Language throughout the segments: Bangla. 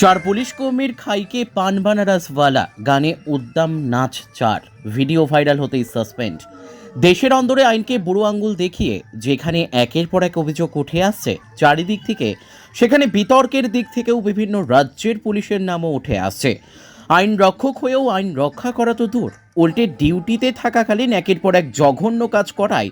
চার পুলিশ কর্মীর খাইকে পান বানারসওয়ালা গানে উদ্দাম নাচ চার। ভিডিও ভাইরাল হতেই সাসপেন্ড। দেশের অন্দরে আইনকে বুড়ো আঙ্গুল দেখিয়ে যেখানে একের পর এক অভিযোগ উঠে আসছে চারিদিক থেকে, সেখানে বিতর্কের দিক থেকেও বিভিন্ন রাজ্যের পুলিশের নামও উঠে আসছে। আইন রক্ষক হয়েও আইন রক্ষা করা তো দূর। উল্টে ডিউটিতে থাকাকালীন একের পর এক জঘন্য কাজ করায়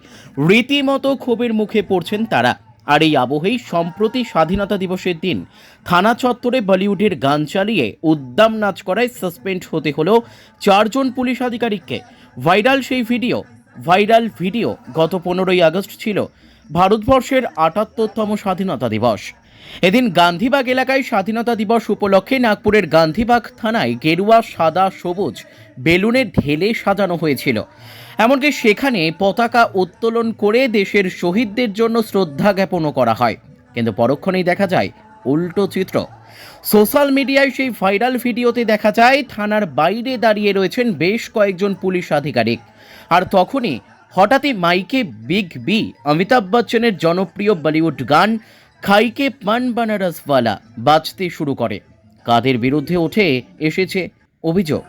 রীতিমতো ক্ষোভের মুখে পড়ছেন তারা। আর এই আবহেই সম্প্রতি স্বাধীনতা দিবসের দিন থানা চত্বরে বলিউডের গান চালিয়ে উদ্দাম নাচ করায় সাসপেন্ড হতে হলো চারজন পুলিশ আধিকারিককে ভাইরাল সেই ভিডিও, ভাইরাল ভিডিও গত পনেরোই আগস্ট ছিল ভারতবর্ষের আটাত্তরতম স্বাধীনতা দিবস। এদিন গান্ধীবাগ এলাকায় স্বাধীনতা দিবস উপলক্ষে নাগপুরের গান্ধীবাগ থানায় গেরুয়া, সাদা, সবুজ বেলুনে ঢেলে সাজানো হয়েছিল। এমনকি সেখানে পতাকা উত্তোলন করে দেশের শহীদদের জন্য শ্রদ্ধা জ্ঞাপনও করা হয়। কিন্তু পরক্ষণেই দেখা যায়, উল্টো চিত্র। সোশ্যাল মিডিয়ায় সেই ভাইরাল ভিডিওতে দেখা যায়, থানার বাইরে দাঁড়িয়ে রয়েছেন বেশ কয়েকজন পুলিশ আধিকারিক। আর তখনই হঠাৎই মাইকে বিগ বি, অমিতাভ বচ্চনের জনপ্রিয় বলিউড গান খাইকে পান বানারসওয়ালা বাজতে শুরু করে। কাদের বিরুদ্ধে ওঠে এসেছে অভিযোগ।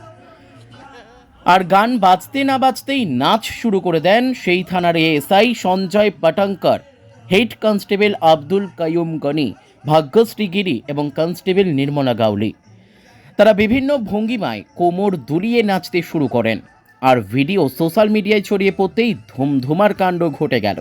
আর গান বাজতে না বাজতেই নাচ শুরু করে দেন সেই থানার ASI Sanjay Patankar. Head constable Abdul Qayyum Gani, Bhagyashree Giri এবং কনস্টেবল নির্মলা গাউলি। তারা বিভিন্ন ভঙ্গিমায় কোমর দুলিয়ে নাচতে শুরু করেন। আর ভিডিও সোশ্যাল মিডিয়ায় ছড়িয়ে পড়তেই ধুমধুমার কাণ্ড ঘটে গেল।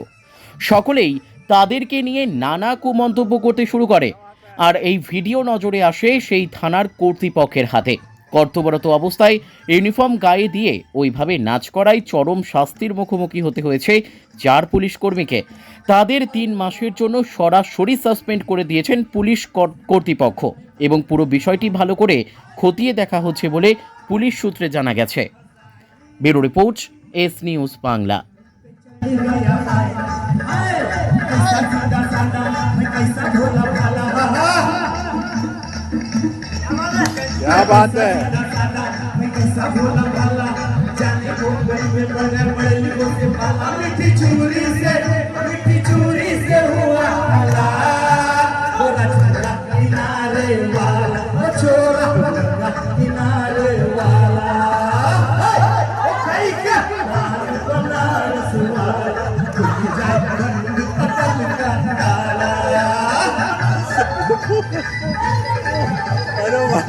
সকলেই তাদেরকে নিয়ে নানা কুমন্তব্য করতে শুরু করে। আর এই ভিডিও নজরে আসে সেই থানার কর্তৃপক্ষের হাতে। কর্তব্যরত অবস্থায় ইউনিফর্ম গায়ে দিয়ে ওইভাবে নাচ করাই চরম শাস্তির মুখোমুখি হতে হয়েছে চার পুলিশ কর্মীকে। তাদের তিন মাসের জন্য সরাসরি সাসপেন্ড করে দিয়েছেন পুলিশ কর- কর্তৃপক্ষ। এবং পুরো বিষয়টি ভালো করে খতিয়ে দেখা হচ্ছে বলে পুলিশ সূত্রে জানা গেছে। Bureau report, S news Bangla. क्या बात है मिठी ano ba?